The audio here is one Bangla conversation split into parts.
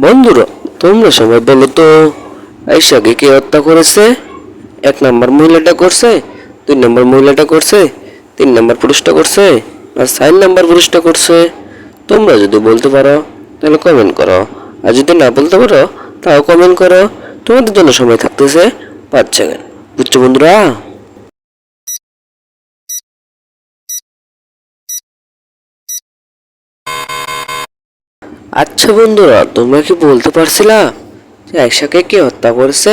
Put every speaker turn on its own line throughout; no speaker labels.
বন্ধুরা, তোমরা সবাই বলো তো, আইসাকে কে হত্যা করেছে? এক নাম্বার মহিলাটা করছে, দুই নাম্বার মহিলাটা করছে, তিন নাম্বার পুরুষটা করছে, আর চার নাম্বার পুরুষটা করছে। তোমরা যদি বলতে পারো, তাহলে কমেন্ট করো। আর যদি না বলতে পারো, তাও কমেন্ট করো। তোমাদের জন্য সময় থাকতেছে পাঁচ সেকেন্ড বুঝছ বন্ধুরা? আচ্ছা বন্ধুরা, তোমরা কি বলতে পারছিলা যে আয়সাকে কে হত্যা করেছে?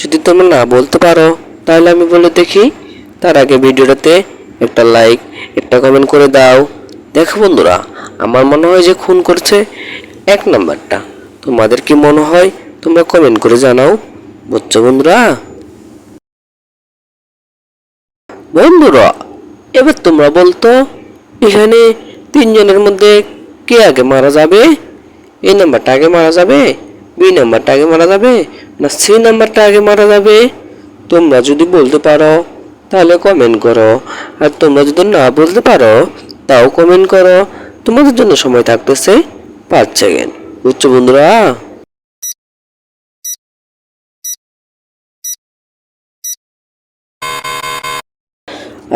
যদি তোমরা না বলতে পারো, তাহলে আমি বলে দেখি। তার আগে ভিডিওটাতে একটা লাইক, একটা কমেন্ট করে দাও। দেখো বন্ধুরা, আমার মনে হয় যে খুন করছে এক নাম্বারটা। তোমাদের কি মনে হয়, তোমরা কমেন্ট করে জানাও। বুঝছ বন্ধুরা? বন্ধুরা, এবার তোমরা বলতো, এখানে তিনজনের মধ্যে কে আগে মারা যাবে? এই নাম্বারটা আগে মারা যাবে? বি নাম্বারটা আগে মারা যাবে? না সি নাম্বারটা আগে মারা যাবে? তোমরা যদি বলতে পারো, তাহলে কমেন্ট করো। আর তোমরা যদি না বলতে পারো, তাও কমেন্ট করো। তোমাদের জন্য সময় থাকতেছে পাঁচ সেকেন্ড বুঝছ বন্ধুরা?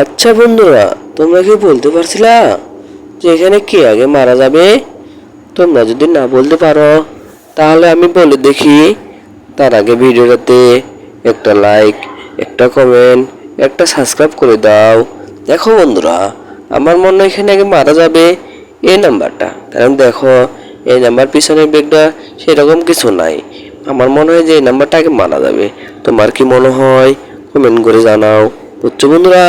আচ্ছা বন্ধুরা, তোমরা কি বলতে পারছিলা? যে এখানে কে আগে মারা যাবে, তোমরা যদি না বলতে পারো, তাহলে আমি বলে দেখি তার আগে ভিডিওটাতে একটা লাইক একটা কমেন্ট একটা সাবস্ক্রাইব করে দাও। দেখো বন্ধুরা, আমার মনে এখানে আগে মারা যাবে এই নাম্বারটা কারণ দেখো এই নাম্বার পিছনের বেগটা সেরকম কিছু নাই। আমার মনে হয় যে এই নাম্বারটা আগে মারা যাবে। তোমার কি মনে হয়? কমেন্ট করে জানাও। বুঝছ বন্ধুরা?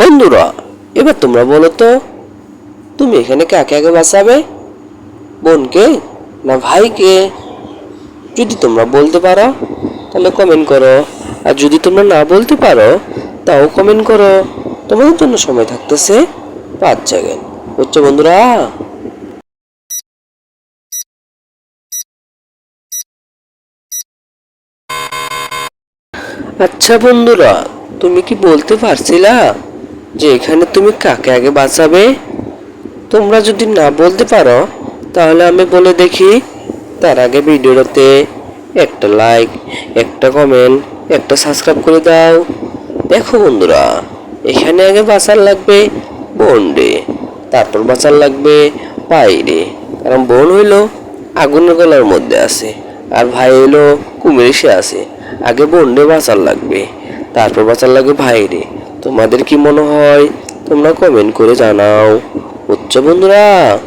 বন্ধুরা, এবার তোমরা বলো তো, তুমি এখানে কাকে আগে বাঁচাবে? বোনকে না ভাইকে? যদি তোমরা বলতে পারো, তাহলে কমেন্ট করো। আর যদি তোমরা না বলতে পারো, তাও কমেন্ট করো। তোমাদের জন্য সময় থাকতেছে পাঁচ সেকেন্ড বুঝছ বন্ধুরা? আচ্ছা বন্ধুরা, তুমি কি বলতে পারছিলা? যে এখানে তুমি কাকে আগে বাঁচাবে? তোমরা যদি না বলতে পারো, তাহলে আমি বলে দেখি তার আগে ভিডিওটাতে একটা লাইক একটা কমেন্ট একটা সাবস্ক্রাইব করে দাও। দেখো বন্ধুরা, এখানে আগে বাঁচার লাগবে বোন রে তারপর বাঁচার লাগবে ভাই রে কারণ বোন হইল আগুনের গলার মধ্যে আছে, আর ভাই হইল কুমির সে আছে। আগে বোন রে বাঁচার লাগবে, তারপর বাঁচার লাগবে ভাই রে তোমাদের কি মনে হয়? তোমরা কমেন্ট করে জানাও। উচ্চ বন্ধুরা?